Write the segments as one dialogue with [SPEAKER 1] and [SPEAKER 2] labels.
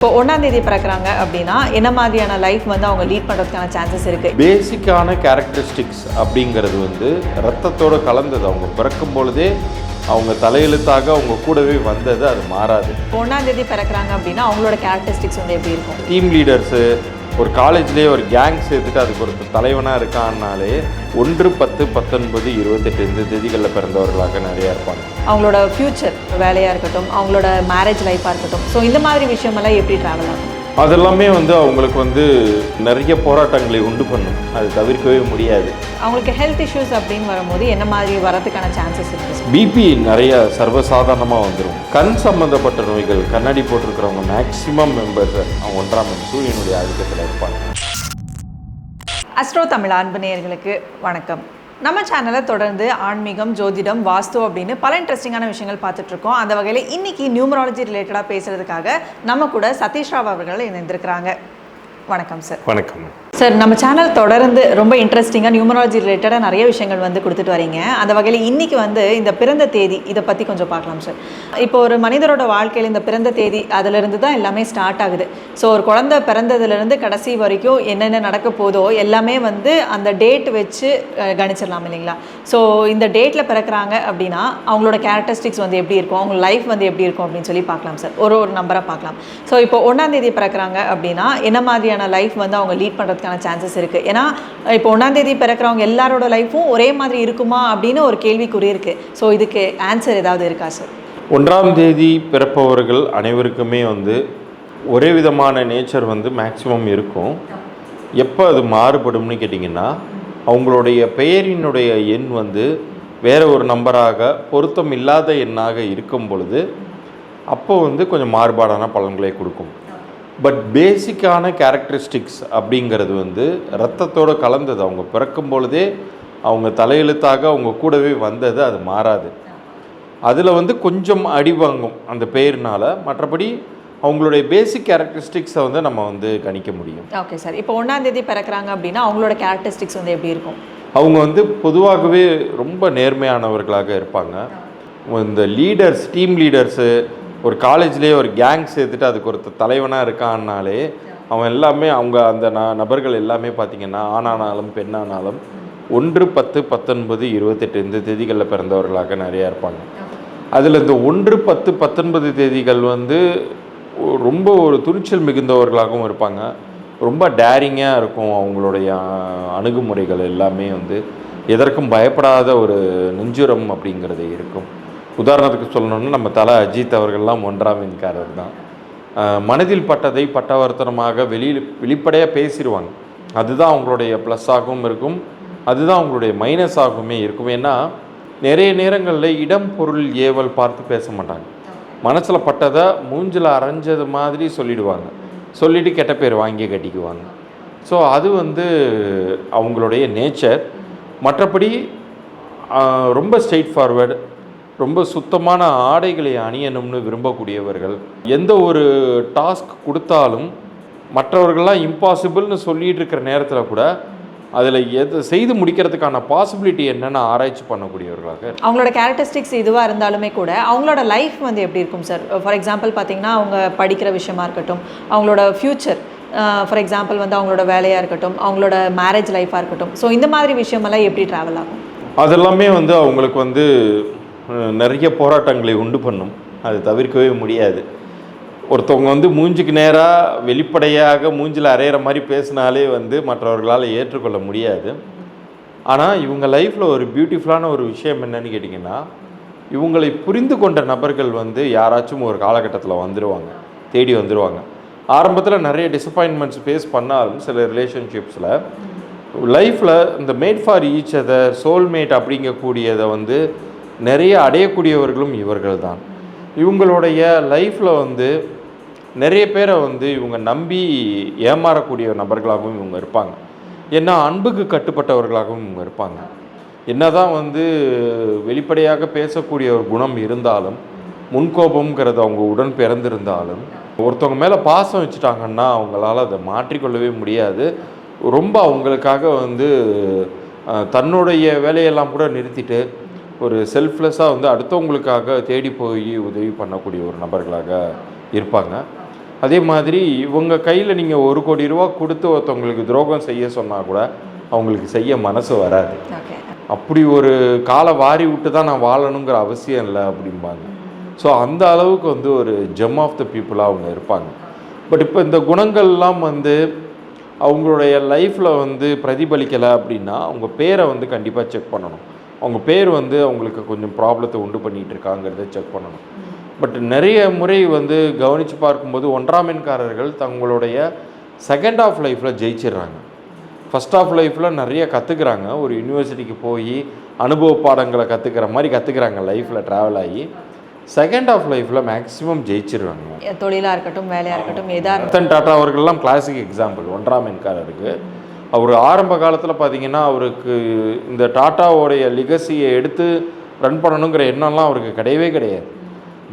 [SPEAKER 1] இப்போ ஒன்றாம் தேதி பிறக்கிறாங்க அப்படின்னா என்ன மாதிரியான லைஃப் வந்து அவங்க லீட் பண்ணுறதுக்கான சான்சஸ் இருக்கு?
[SPEAKER 2] பேசிக்கான கேரக்டரிஸ்டிக்ஸ் அப்படிங்கிறது வந்து ரத்தத்தோட கலந்தது. அவங்க பிறக்கும் பொழுதே அவங்க தலையெழுத்தாக அவங்க கூடவே வந்தது அது மாறாது.
[SPEAKER 1] இப்போ ஒன்றாம் தேதி பிறக்கிறாங்க அப்படின்னா அவங்களோட கேரக்டரிஸ்டிக்ஸ் வந்து எப்படி இருக்கும்?
[SPEAKER 2] டீம் லீடர்ஸு ஒரு காலேஜ்லேயே ஒரு கேங் சேர்த்துட்டு அதுக்கு ஒரு தலைவனாக இருக்கான்னாலே ஒன்று பத்து பத்தொன்பது இருபத்தெட்டு இந்த தேதிகளில் பிறந்தவர்களாக நிறையா இருப்பாங்க.
[SPEAKER 1] அவங்களோட ஃப்யூச்சர் வேலையாக இருக்கட்டும் அவங்களோட மேரேஜ் லைஃபாக இருக்கட்டும். ஸோ இந்த மாதிரி விஷயமெல்லாம் எப்படி ட்ராவல் ஆகும்?
[SPEAKER 2] அதெல்லாமே வந்து அவங்களுக்கு வந்து நிறைய போராட்டங்களை உண்டு பண்ணும். அது தவிர்க்கவே முடியாது.
[SPEAKER 1] அவங்களுக்கு ஹெல்த் இஷ்யூஸ் அப்படின்னு வரும்போது என்ன மாதிரி வரதுக்கான சான்சஸ் இருக்கு?
[SPEAKER 2] பிபி நிறைய சர்வசாதாரணமாக வந்துடும் கண் சம்பந்தப்பட்ட நோய்கள் கண்ணாடி போட்டிருக்கிறவங்க மேக்சிமம் மெம்பர்ஸ் அவங்க ஒன்றாம் சூரியனுடைய ஆதிக்கத்தில் இருப்பாங்க.
[SPEAKER 1] அஸ்ட்ரோ தமிழ் அன்பு நேயர்களுக்கு வணக்கம். நம்ம சேனலை தொடர்ந்து ஆன்மீகம் ஜோதிடம் வாஸ்து அப்படின்னு பல இன்ட்ரெஸ்டிங்கான விஷயங்கள் பார்த்துட்டு இருக்கோம். அந்த வகையில் இன்னைக்கு நியூமராலஜி ரிலேட்டடாக பேசுறதுக்காக நம்ம கூட சதீஷ் ராவ் அவர்கள் இணைந்திருக்கிறாங்க. வணக்கம் சார்
[SPEAKER 2] வணக்கம்.
[SPEAKER 1] சார் நம்ம சேனல் தொடர்ந்து ரொம்ப இன்ட்ரெஸ்டிங்காக நியூமராலஜி ரிலேட்டடாக நிறைய விஷயங்கள் வந்து கொடுத்துட்டு வரீங்க. அந்த வகையில் இன்றைக்கி வந்து இந்த பிறந்த தேதி இதை பற்றி கொஞ்சம் பார்க்கலாம் சார் இப்போ ஒரு மனிதரோட வாழ்க்கையில் இந்த பிறந்த தேதி அதிலிருந்து தான் எல்லாமே ஸ்டார்ட் ஆகுது. ஸோ ஒரு குழந்தை பிறந்ததுலேருந்து கடைசி வரைக்கும் என்னென்ன நடக்க போதோ எல்லாமே வந்து அந்த டேட் வச்சு கணிச்சிடலாம் இல்லைங்களா? ஸோ இந்த டேட்டில் பிறக்கிறாங்க அப்படின்னா அவங்களோட கேரக்டரிஸ்டிக்ஸ் வந்து எப்படி இருக்கும்? அவங்க லைஃப் வந்து எப்படி இருக்கும் அப்படின்னு சொல்லி பார்க்கலாம் சார் ஒரு ஒரு நம்பராக பார்க்கலாம். ஸோ இப்போ ஒன்றாம் தேதி பிறக்கிறாங்க அப்படின்னா என்ன மாதிரியான லைஃப் வந்து அவங்க லீட் பண்ணுறதுக்கு பண்ணுறதுக்கான சான்சஸ் இருக்குது ஏன்னா இப்போ ஒன்றாந்தேதி பிறக்கிறவங்க எல்லாரோட லைஃப்பும் ஒரே மாதிரி இருக்குமா அப்படின்னு ஒரு கேள்விக்குறி இருக்குது ஸோ இதுக்கு ஆன்சர் ஏதாவது இருக்கா சார்
[SPEAKER 2] ஒன்றாம் தேதி பிறப்பவர்கள் அனைவருக்குமே வந்து ஒரே விதமான நேச்சர் வந்து மேக்சிமம் இருக்கும். எப்போ அது மாறுபடும்னு கேட்டிங்கன்னா அவங்களுடைய பெயரினுடைய எண் வந்து வேறு ஒரு நம்பராக பொருத்தம் இல்லாத எண்ணாக இருக்கும் பொழுது அப்போ வந்து கொஞ்சம் மாறுபாடான பலன்களை கொடுக்கும். பட் பேசிக்கான கேரக்டரிஸ்டிக்ஸ் அப்படிங்கிறது வந்து ரத்தத்தோட கலந்தது. அவங்க பிறக்கும் பொழுதே அவங்க தலையெழுத்தாக அவங்க கூடவே வந்தது அது மாறாது. அதில் வந்து கொஞ்சம் அடி வாங்கும் அந்த பெயர்னால. மற்றபடி அவங்களுடைய பேசிக் கேரக்டரிஸ்டிக்ஸை வந்து நம்ம வந்து கணிக்க முடியும்.
[SPEAKER 1] ஓகே சார் இப்போ ஒன்றாம் தேதி பிறக்கிறாங்க அப்படின்னா அவங்களோட கேரக்டரிஸ்டிக்ஸ் வந்து எப்படி இருக்கும்?
[SPEAKER 2] அவங்க வந்து பொதுவாகவே ரொம்ப நேர்மையானவர்களாக இருப்பாங்க. இந்த லீடர்ஸ் டீம் லீடர்ஸு ஒரு காலேஜ்லேயே ஒரு கேங் சேர்த்துட்டு அதுக்கு ஒரு தலைவனாக இருக்கான்னாலே அவன் எல்லாமே அவங்க அந்த ந நபர்கள் எல்லாமே பார்த்திங்கன்னா ஆணானாலும் பெண்ணானாலும் ஒன்று பத்து பத்தொன்பது இருபத்தெட்டு இந்த தேதிகளில் பிறந்தவர்களாக நிறையா இருப்பாங்க. அதில் இந்த ஒன்று பத்து பத்தொன்பது தேதிகள் வந்து ரொம்ப ஒரு துணிச்சல் மிகுந்தவர்களாகவும் இருப்பாங்க. ரொம்ப டேரிங்காக இருக்கும் அவங்களுடைய அணுகுமுறைகள் எல்லாமே வந்து. எதற்கும் பயப்படாத ஒரு நெஞ்சுரம் அப்படிங்கிறது இருக்கும். உதாரணத்துக்கு சொல்லணும்னா நம்ம தலை அஜித் அவர்கள்லாம் ஒன்றாம் தான். மனதில் பட்டதை பட்டவர்த்தனமாக வெளியில் வெளிப்படையாக பேசிடுவாங்க. அதுதான் அவங்களுடைய ப்ளஸ்ஸாகவும் இருக்கும். அதுதான் அவங்களுடைய மைனஸாகவுமே இருக்கும். ஏன்னா நிறைய நேரங்களில் இடம் பொருள் ஏவல் பார்த்து பேச மாட்டாங்க. மனசில் பட்டதை மூஞ்சில் அரைஞ்சது மாதிரி சொல்லிடுவாங்க. சொல்லிவிட்டு கெட்ட பேர் வாங்கி கட்டிக்குவாங்க. ஸோ அது வந்து அவங்களுடைய நேச்சர் மற்றபடி ரொம்ப ஸ்ட்ரெயிட் ஃபார்வேர்டு ரொம்ப சுத்தமான ஆடைகளை அணியணும்னு விரும்பக்கூடியவர்கள் எந்த ஒரு டாஸ்க் கொடுத்தாலும் மற்றவர்கள்லாம் இம்பாசிபிள்னு சொல்லிட்டு இருக்கிற நேரத்தில் கூட அதில் எது செய்து முடிக்கிறதுக்கான பாசிபிலிட்டி என்னன்னு ஆராய்ச்சி பண்ணக்கூடியவர்களாக
[SPEAKER 1] அவங்களோட கேரக்டரிஸ்டிக்ஸ் இதுவாக இருந்தாலுமே கூட அவங்களோட லைஃப் வந்து எப்படி இருக்கும் சார் ஃபார் எக்ஸாம்பிள் பார்த்தீங்கன்னா அவங்க படிக்கிற விஷயமா இருக்கட்டும் அவங்களோட ஃப்யூச்சர் ஃபார் எக்ஸாம்பிள் வந்து அவங்களோட வேலையாக இருக்கட்டும் அவங்களோட மேரேஜ் லைஃபாக இருக்கட்டும். ஸோ இந்த மாதிரி விஷயமெல்லாம் எப்படி ட்ராவல் ஆகும்?
[SPEAKER 2] அதெல்லாமே வந்து அவங்களுக்கு வந்து நிறைய போராட்டங்களை உண்டு பண்ணும். அது தவிர்க்கவே முடியாது. ஒருத்தவங்க வந்து மூஞ்சிக்கு நேராக வெளிப்படையாக மூஞ்சில் அரையிற மாதிரி பேசினாலே வந்து மற்றவர்களால் ஏற்றுக்கொள்ள முடியாது. ஆனால் இவங்க லைஃப்பில் ஒரு பியூட்டிஃபுல்லான ஒரு விஷயம் என்னன்னு கேட்டிங்கன்னா இவங்களை புரிந்து கொண்ட நபர்கள் வந்து யாராச்சும் ஒரு காலகட்டத்தில் வந்துடுவாங்க தேடி வந்துடுவாங்க ஆரம்பத்தில் நிறைய டிசப்பாயின்மெண்ட்ஸ் ஃபேஸ் பண்ணாலும் சில ரிலேஷன்ஷிப்ஸில் லைஃப்பில் இந்த made for each other soulmate அப்படிங்கக்கூடியதை வந்து நிறைய அடையக்கூடியவர்களும் இவர்கள் தான் இவங்களுடைய லைஃப்பில் வந்து நிறைய பேரை வந்து இவங்க நம்பி ஏமாறக்கூடிய நபர்களாகவும் இவங்க இருப்பாங்க. ஏன்னா அன்புக்கு கட்டுப்பட்டவர்களாகவும் இவங்க இருப்பாங்க. என்னதான் வந்து வெளிப்படையாக பேசக்கூடிய ஒரு குணம் இருந்தாலும் முன்கோபம்ங்கிறது அவங்க உடன் பிறந்திருந்தாலும் ஒருத்தவங்க மேலே பாசம் வச்சுட்டாங்கன்னா அவங்களால அதை மாற்றிக்கொள்ளவே முடியாது. ரொம்ப அவங்களுக்காக வந்து தன்னுடைய வேலையெல்லாம் கூட நிறுத்திட்டு ஒரு செல்ஃப்லெஸ்ஸாக வந்து அடுத்தவங்களுக்காக தேடி போய் உதவி பண்ணக்கூடிய ஒரு நபர்களாக இருப்பாங்க. அதே மாதிரி இவங்க கையில் நீங்கள் ஒரு கோடி ரூபா கொடுத்து ஒருத்தவங்களுக்கு துரோகம் செய்ய சொன்னால் கூட அவங்களுக்கு செய்ய மனசு வராது. அப்படி ஒரு காலை வாரி விட்டு தான் நான் வாழணுங்கிற அவசியம் இல்லை அப்படிம்பாங்க. ஸோ அந்த அளவுக்கு வந்து ஒரு ஜெம் ஆஃப் த பீப்புளாக அவங்க இருப்பாங்க. பட் இப்போ இந்த குணங்கள்லாம் வந்து அவங்களுடைய லைஃப்பில் வந்து பிரதிபலிக்கலை அப்படின்னா அவங்க பேரை வந்து கண்டிப்பாக செக் பண்ணணும். அவங்க பேர் வந்து அவங்களுக்கு கொஞ்சம் ப்ராப்ளத்தை உண்டு பண்ணிகிட்டு இருக்காங்கிறத செக் பண்ணணும். பட் நிறைய முறை வந்து கவனித்து பார்க்கும்போது ஒன்றாம் எண்காரர்கள் தங்களுடைய செகண்ட் ஆஃப் லைஃப்பில் ஜெயிச்சிடுறாங்க. ஃபஸ்ட் ஆஃப் லைஃப்பில் நிறைய கற்றுக்குறாங்க ஒரு யூனிவர்சிட்டிக்கு போய் அனுபவ பாடங்களை கற்றுக்கிற மாதிரி கற்றுக்குறாங்க லைஃப்பில் ட்ராவல் ஆகி. செகண்ட் ஆஃப் லைஃப்பில் மேக்ஸிமம் ஜெயிச்சிருவாங்க.
[SPEAKER 1] தொழிலாக இருக்கட்டும் வேலையாக இருக்கட்டும் எதாக
[SPEAKER 2] ரத்தன் டாட்டா அவர்கள்லாம் கிளாசிக் எக்ஸாம்பிள் ஒன்றாம் எண்காரருக்கு. அவர் ஆரம்ப காலத்தில் பார்த்தீங்கன்னா அவருக்கு இந்த டாட்டாவோடைய லிகசியை எடுத்து ரன் பண்ணணுங்கிற எண்ணம்லாம் அவருக்கு கிடையவே கிடையாது.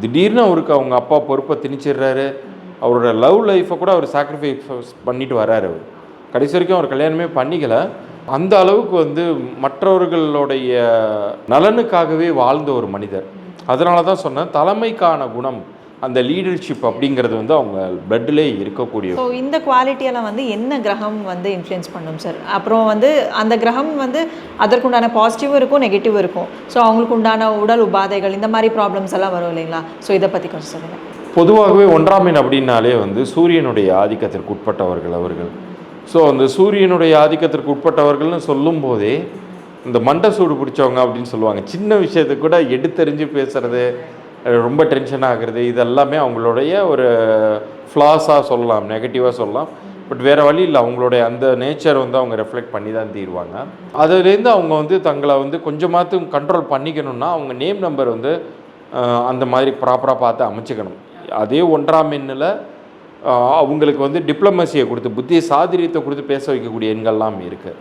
[SPEAKER 2] திடீர்னு அவருக்கு அவங்க அப்பா பொறுப்பை திணிச்சிடுறாரு. அவரோட லவ் லைஃப்பை கூட அவர் சாக்ரிஃபைஸ் பண்ணிட்டு வர்றாரு அவர். கடைசி வரைக்கும் அவர் கல்யாணமே பண்ணிக்கல. அந்த அளவுக்கு வந்து மற்றவர்களுடைய நலனுக்காகவே வாழ்ந்த ஒரு மனிதர். அதனால தான் சொன்னேன் தலைமைக்கான குணம் அந்த லீடர்ஷிப் அப்படிங்கிறது வந்து அவங்க பிளட்லே இருக்கக்கூடிய
[SPEAKER 1] ஸோ இந்த குவாலிட்டியெல்லாம் வந்து என்ன கிரகம் வந்து இன்ஃப்ளூயன்ஸ் பண்ணும் சார் அப்புறம் வந்து அந்த கிரகம் வந்து அதற்குண்டான பாசிட்டிவும் இருக்கும் நெகட்டிவ் இருக்கும். ஸோ அவங்களுக்கு உண்டான உடல் உபாதைகள் இந்த மாதிரி ப்ராப்ளம்ஸ் எல்லாம் வரும் இல்லைங்களா? ஸோ இதை பற்றி கொஞ்சம் சொல்லுங்கள்
[SPEAKER 2] பொதுவாகவே ஒன்றாம் எண் அப்படின்னாலே வந்து சூரியனுடைய ஆதிக்கத்திற்கு உட்பட்டவர்கள் அவர்கள். ஸோ அந்த சூரியனுடைய ஆதிக்கத்திற்கு உட்பட்டவர்கள்னு சொல்லும்போதே இந்த மண்டை சூடு பிடிச்சவங்க அப்படின்னு சொல்லுவாங்க. சின்ன விஷயத்துக்கு கூட எடுத்தெறிஞ்சு பேசுறது ரொம்ப டென்ஷன் ஆகுறது. இதெல்லாமே அவங்களுடைய ஒரு ஃப்ளாஸாக சொல்லலாம் நெகட்டிவாக சொல்லலாம். பட் வேறு வழி இல்லை. அவங்களுடைய அந்த நேச்சர் வந்து அவங்க ரெஃப்ளெக்ட் பண்ணி தான் தீருவாங்க. அதுலேருந்து அவங்க வந்து தங்களை வந்து கொஞ்சமாத்து கண்ட்ரோல் பண்ணிக்கணும்னா அவங்க நேம் நம்பர் வந்து அந்த மாதிரி ப்ராப்பராக பார்த்து அமைச்சுக்கணும். அதே ஒன்றாம் எண்ணில் அவங்களுக்கு வந்து டிப்ளமசியை கொடுத்து புத்திய சாதிரியத்தை கொடுத்து பேச வைக்கக்கூடிய எண்கள்லாம் இருக்குது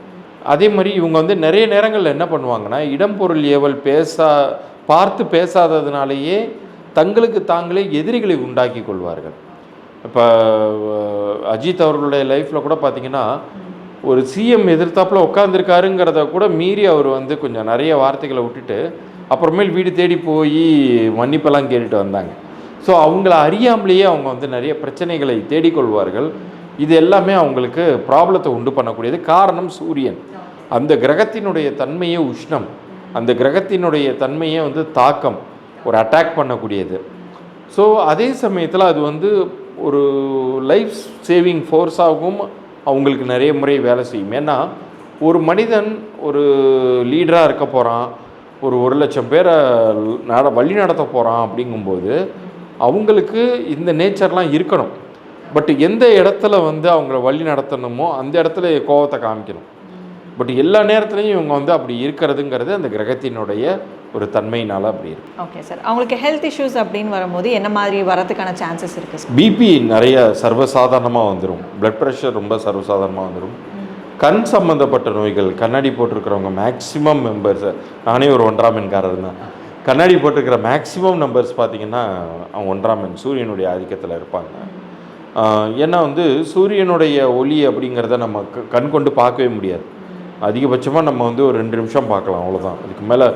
[SPEAKER 2] அதே மாதிரி இவங்க வந்து நிறைய நேரங்களில் என்ன பண்ணுவாங்கன்னா இடம் பொருள் ஏவல் பேச பார்த்து பேசாததுனாலேயே தங்களுக்கு தாங்களே எதிரிகளை உண்டாக்கி கொள்வார்கள். இப்போ அஜித் அவர்களுடைய லைஃப்பில் கூட பார்த்தீங்கன்னா ஒரு சிஎம் எதிர்த்தாப்பில் உட்காந்துருக்காருங்கிறத கூட மீறி அவர் வந்து கொஞ்சம் நிறைய வார்த்தைகளை விட்டுட்டு அப்புறமேல் வீடு தேடி போய் மன்னிப்பெல்லாம் கேட்டுட்டு வந்தாங்க. ஸோ அவங்கள அறியாமலேயே அவங்க வந்து நிறைய பிரச்சனைகளை தேடிக்கொள்வார்கள் இது எல்லாமே அவங்களுக்கு ப்ராப்ளத்தை உண்டு பண்ணக்கூடியது. காரணம் சூரியன். அந்த கிரகத்தினுடைய தன்மையே உஷ்ணம். அந்த கிரகத்தினுடைய தன்மையே வந்து தாக்கம் ஒரு அட்டாக் பண்ணக்கூடியது. ஸோ அதே சமயத்தில் அது வந்து ஒரு லைஃப் சேவிங் ஃபோர்ஸாகவும் அவங்களுக்கு நிறைய முறை வேலை செய்யும். ஏன்னா ஒரு மனிதன் ஒரு லீடராக இருக்க போகிறான் ஒரு ஒரு லட்சம் பேரை நட வழி நடத்த போகிறான் அப்படிங்கும்போது அவங்களுக்கு இந்த நேச்சர்லாம் இருக்கணும். பட் எந்த இடத்துல வந்து அவங்கள வழி நடத்தணுமோ அந்த இடத்துல கோவத்தை காமிக்கணும். பட் எல்லா நேரத்துலையும் இவங்க வந்து அப்படி இருக்கிறதுங்கிறது அந்த கிரகத்தினுடைய ஒரு தன்மையினால் அப்படி இருக்கு.
[SPEAKER 1] ஓகே சார் அவங்களுக்கு ஹெல்த் இஷ்யூஸ் அப்படின்னு வரும்போது என்ன மாதிரி வரதுக்கான சான்சஸ் இருக்குது சார்
[SPEAKER 2] பிபி நிறைய சர்வசாதாரணமாக வந்துடும் blood ப்ரெஷர் ரொம்ப சர்வசாதாரணமாக வந்துடும் கண் சம்மந்தப்பட்ட நோய்கள் கண்ணாடி போட்டிருக்கிறவங்க மேக்ஸிமம் மெம்பர்ஸ் நானே ஒரு ஒன்றாம் எண்காரர் தான். கண்ணாடி போட்டிருக்கிற மேக்ஸிமம் நம்பர்ஸ் பார்த்தீங்கன்னா அவங்க ஒன்றாம் எண் சூரியனுடைய ஆதிக்கத்தில் இருப்பாங்க. ஏன்னா வந்து சூரியனுடைய ஒளி அப்படிங்கிறத நம்ம க- கண் கொண்டு பார்க்கவே முடியாது. அதிகபட்சமாக நம்ம வந்து ஒரு ரெண்டு நிமிஷம் பார்க்கலாம் அவ்வளோதான் அதுக்கு மேலே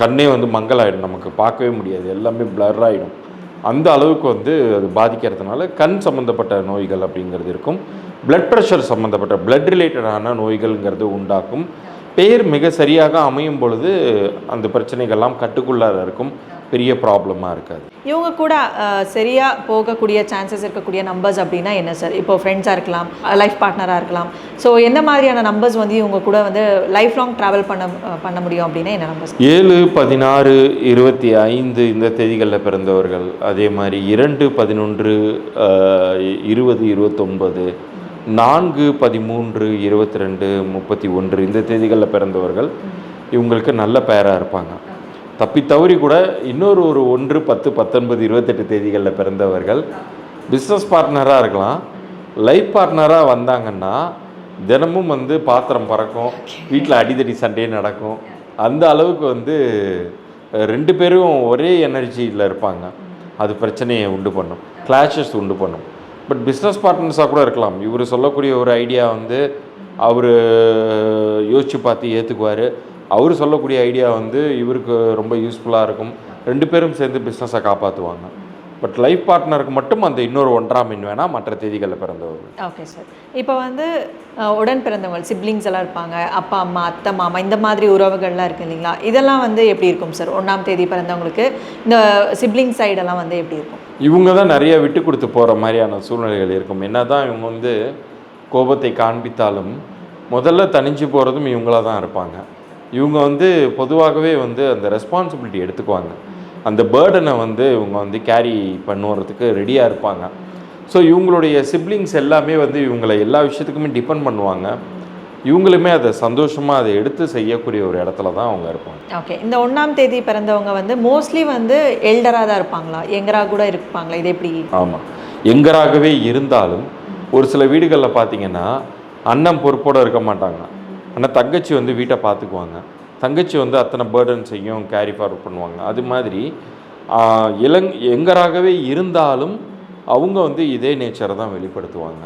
[SPEAKER 2] கண்ணே வந்து மங்கலாயிடும். நமக்கு பார்க்கவே முடியாது. எல்லாமே பிளர் ஆகிடும் அந்த அளவுக்கு வந்து அது பாதிக்கிறதுனால கண் சம்மந்தப்பட்ட நோய்கள் அப்படிங்கிறது இருக்கும். பிளட் ப்ரெஷர் சம்மந்தப்பட்ட பிளட் ரிலேட்டடான நோய்கள்ங்கிறது உண்டாக்கும். பேர் மிக சரியாக அமையும் பொழுது அந்த பிரச்சனைகள்லாம் கட்டுக்குள்ளார இருக்கும். பெரிய ப்ராப்ளமாக இருக்காது.
[SPEAKER 1] இவங்க கூட சரியாக போகக்கூடிய சான்சஸ் இருக்கக்கூடிய நம்பர்ஸ் அப்படின்னா என்ன சார் இப்போ ஃப்ரெண்ட்ஸாக இருக்கலாம் லைஃப் பார்ட்னராக இருக்கலாம். ஸோ என்ன மாதிரியான நம்பர்ஸ் வந்து இவங்க கூட வந்து லைஃப் லாங் ட்ராவல் பண்ண பண்ண முடியும் அப்படின்னா என்ன நம்பர்ஸ்
[SPEAKER 2] ஏழு பதினாறு இருபத்தி ஐந்து இந்த தேதிகளில் பிறந்தவர்கள். அதே மாதிரி இரண்டு பதினொன்று இருபது இருபத்தொன்பது நான்கு பதிமூன்று இருபத்தி ரெண்டு முப்பத்தி ஒன்று இந்த தேதிகளில் பிறந்தவர்கள். இவங்களுக்கு நல்ல பேராக இருப்பாங்க. தப்பி தவறி கூட இன்னொரு ஒரு ஒன்று பத்து பத்தொன்பது இருபத்தெட்டு தேதிகளில் பிறந்தவர்கள் பிஸ்னஸ் பார்ட்னராக இருக்கலாம். லைஃப் பார்ட்னராக வந்தாங்கன்னா தினமும் வந்து பாத்திரம் பறக்கும் வீட்டில் அடிதடி சண்டையே நடக்கும். அந்த அளவுக்கு வந்து ரெண்டு பேரும் ஒரே எனர்ஜியில் இருப்பாங்க. அது பிரச்சனையை உண்டு பண்ணும். கிளாஷஸ் உண்டு பண்ணும். பட் பிஸ்னஸ் பார்ட்னர்ஸாக கூட இருக்கலாம். இவர் சொல்லக்கூடிய ஒரு ஐடியா வந்து அவர் யோசித்து பார்த்து ஏற்றுக்குவார் அவர் சொல்லக்கூடிய ஐடியா வந்து இவருக்கு ரொம்ப யூஸ்ஃபுல்லாக இருக்கும். ரெண்டு பேரும் சேர்ந்து பிஸ்னஸை காப்பாற்றுவாங்க பட் லைஃப் பார்ட்னருக்கு மட்டும் அந்த இன்னொரு ஒன்றாம் எண் வேணால் மற்ற தேதிகளில் பிறந்தவர்கள்.
[SPEAKER 1] ஓகே சார் இப்போ வந்து உடன் பிறந்தவங்க சிப்ளிங்ஸ் எல்லாம் இருப்பாங்க. அப்பா அம்மா அத்தை மாமா இந்த மாதிரி உறவுகள்லாம் இருக்கு இல்லைங்களா? இதெல்லாம் வந்து எப்படி இருக்கும் சார் ஒன்றாம் தேதி பிறந்தவங்களுக்கு இந்த சிப்ளிங் சைடெல்லாம் வந்து எப்படி இருக்கும்?
[SPEAKER 2] இவங்க தான் நிறைய விட்டு கொடுத்து போகிற மாதிரியான சூழ்நிலைகள் இருக்கும். என்னதான் இவங்க வந்து கோபத்தை காண்பித்தாலும் முதல்ல தனிஞ்சு போகிறதும் இவங்களா தான் இருப்பாங்க. இவங்க வந்து பொதுவாகவே வந்து அந்த ரெஸ்பான்சிபிலிட்டி எடுத்துக்குவாங்க. அந்த பேர்டனை வந்து இவங்க வந்து கேரி பண்ணுறதுக்கு ரெடியாக இருப்பாங்க. ஸோ இவங்களுடைய சிப்ளிங்ஸ் எல்லாமே வந்து இவங்களை எல்லா விஷயத்துக்குமே டிபெண்ட் பண்ணுவாங்க. இவங்களுமே அதை சந்தோஷமாக அதை எடுத்து செய்யக்கூடிய ஒரு இடத்துல தான் அவங்க இருப்பாங்க.
[SPEAKER 1] ஓகே இந்த ஒன்றாம் தேதி பிறந்தவங்க வந்து மோஸ்ட்லி வந்து எல்டராக தான் இருப்பாங்களா? யங்கராக கூட இருப்பாங்களா? இது எப்படி?
[SPEAKER 2] ஆமாம் எங்கராகவே இருந்தாலும் ஒரு சில வீடுகளில் பார்த்தீங்கன்னா அண்ணன் பொறுப்போடு இருக்க மாட்டாங்க. ஆனால் தங்கச்சி வந்து வீட்டை பார்த்துக்குவாங்க. தங்கச்சி வந்து அத்தனை பேர்டன்ஸையும் கேரி ஃபார்வர்ட் பண்ணுவாங்க. அது மாதிரி இளங் எங்கராகவே இருந்தாலும் அவங்க வந்து இதே நேச்சரை தான் வெளிப்படுத்துவாங்க.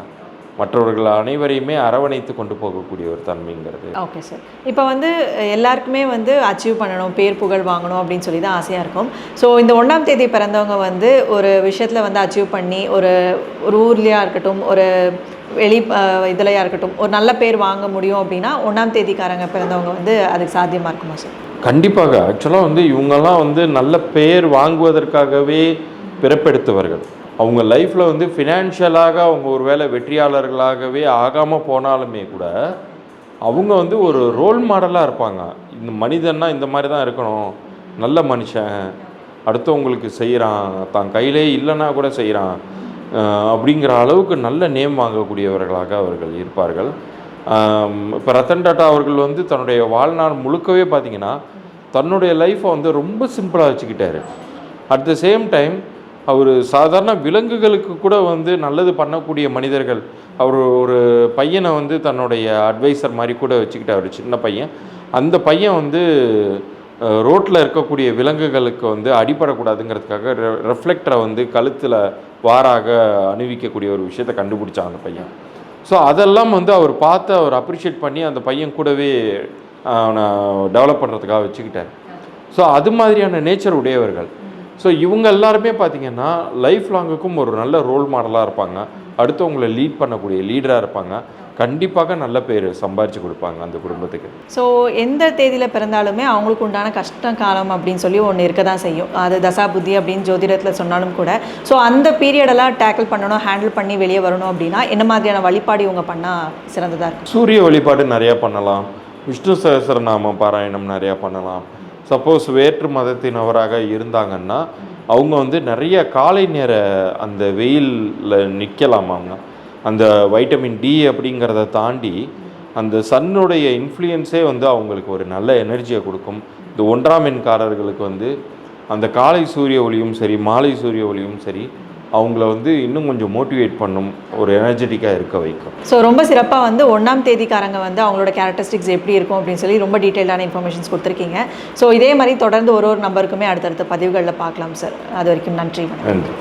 [SPEAKER 2] மற்றவர்கள் அனைவரையுமே அரவணைத்து கொண்டு போகக்கூடிய ஒரு தன்மைங்கிறது.
[SPEAKER 1] ஓகே சார் இப்போ வந்து எல்லாருக்குமே வந்து அச்சீவ் பண்ணணும் பேர் புகழ் வாங்கணும் அப்படின்னு சொல்லி தான் ஆசையாக இருக்கும். ஸோ இந்த ஒன்றாம் தேதி பிறந்தவங்க வந்து ஒரு விஷயத்தில் வந்து அச்சீவ் பண்ணி ஒரு ஒரு ஊர்லேயா இருக்கட்டும் ஒரு வெளி இதுலையாக இருக்கட்டும் ஒரு நல்ல பேர் வாங்க முடியும் அப்படின்னா ஒன்றாம் தேதிக்காரங்க பிறந்தவங்க வந்து அதுக்கு சாத்தியமாக இருக்குமா சார்?
[SPEAKER 2] கண்டிப்பாக. ஆக்சுவலாக வந்து இவங்கெல்லாம் வந்து நல்ல பேர் வாங்குவதற்காகவே பிறப்பெடுத்தவர்கள். அவங்க லைஃப்பில் வந்து ஃபினான்ஷியலாக அவங்க ஒரு வேளை வெற்றியாளர்களாகவே ஆகாமல் போனாலுமே கூட அவங்க வந்து ஒரு ரோல் மாடலாக இருப்பாங்க. இந்த மனிதன்னா இந்த மாதிரி தான் இருக்கணும். நல்ல மனுஷன். அடுத்தவங்களுக்கு செய்கிறான் தான் கையிலே இல்லைன்னா கூட செய்கிறான் அப்படிங்கிற அளவுக்கு நல்ல நேம் வாங்கக்கூடியவர்களாக அவர்கள் இருப்பார்கள். இப்போ ரத்தன் டாட்டா அவர்கள் வந்து தன்னுடைய வாழ்நாள் முழுக்கவே பார்த்தீங்கன்னா தன்னுடைய லைஃப்பை வந்து ரொம்ப சிம்பிளாக வச்சுக்கிட்டாரு. அட் த சேம் டைம் அவர் சாதாரண விலங்குகளுக்கு கூட வந்து நல்லது பண்ணக்கூடிய மனிதர்கள் அவர் ஒரு பையனை வந்து தன்னுடைய அட்வைசர் மாதிரி கூட வச்சுக்கிட்டார் சின்ன பையன். அந்த பையன் வந்து ரோட்டில் இருக்கக்கூடிய விலங்குகளுக்கு வந்து அடிபடக்கூடாதுங்கிறதுக்காக ரெஃப்ளெக்டரை வந்து கழுத்தில் வாராக அணிவிக்கக்கூடிய ஒரு விஷயத்தை கண்டுபிடிச்சான் அந்த பையன். ஸோ அதெல்லாம் வந்து அவர் பார்த்து அவர் அப்ரிஷியேட் பண்ணி அந்த பையன் கூடவே அவனை டெவலப் பண்ணுறதுக்காக வச்சுக்கிட்டார். ஸோ அது மாதிரியான நேச்சர் உடையவர்கள். ஸோ இவங்க எல்லாருமே பார்த்தீங்கன்னா லைஃப் லாங்குக்கும் ஒரு நல்ல ரோல் மாடலாக இருப்பாங்க. அடுத்தவங்களை லீட் பண்ணக்கூடிய லீடராக இருப்பாங்க. கண்டிப்பாக நல்ல பேர் சம்பாரித்து கொடுப்பாங்க அந்த குடும்பத்துக்கு.
[SPEAKER 1] ஸோ எந்த தேதியில் பிறந்தாலுமே அவங்களுக்கு உண்டான கஷ்ட காலம் அப்படின்னு சொல்லி ஒன்று இருக்க தான் செய்யும். அது தசா புத்தி அப்படின்னு ஜோதிடத்தில் சொன்னாலும் கூட. ஸோ அந்த பீரியடெல்லாம் டேக்கிள் பண்ணணும் ஹேண்டில் பண்ணி வெளியே வரணும் அப்படின்னா என்ன மாதிரியான வழிபாடு இவங்க பண்ணால் சிறந்ததாக இருக்கும்?
[SPEAKER 2] சூரிய வழிபாடு நிறையா பண்ணலாம். விஷ்ணு சகஸ்ரநாம பாராயணம் நிறையா பண்ணலாம். சப்போஸ் வேற்று மதத்தினவராக இருந்தாங்கன்னா அவங்க வந்து நிறைய காலை நேர அந்த வெயிலில் நிற்கலாம் அவங்க. அந்த வைட்டமின் டி அப்படிங்கிறத தாண்டி அந்த சன்னுடைய இன்ஃப்ளூயன்ஸே வந்து அவங்களுக்கு ஒரு நல்ல எனர்ஜியை கொடுக்கும். இந்த ஒன்றாம் எண்காரர்களுக்கு வந்து அந்த காலை சூரிய ஒளியும் சரி மாலை சூரிய ஒளியும் சரி அவங்கள வந்து இன்னும் கொஞ்சம் மோட்டிவேட் பண்ணும் ஒரு எனர்ஜெட்டிக்காக இருக்க வைக்கும்.
[SPEAKER 1] ஸோ ரொம்ப சிறப்பாக வந்து ஒன்றாம் தேதிக்காரங்க வந்து அவங்களோட கேரக்டரிஸ்டிக்ஸ் எப்படி இருக்கும் அப்படின்னு சொல்லி ரொம்ப டீட்டெயிலான இன்ஃபர்மேஷன்ஸ் கொடுத்துருக்கீங்க. ஸோ இதே மாதிரி தொடர்ந்து ஒரு ஒரு நம்பருக்குமே அடுத்தடுத்த பதிவுகளில் பார்க்கலாம் சார் அது வரைக்கும் நன்றி
[SPEAKER 2] நன்றி.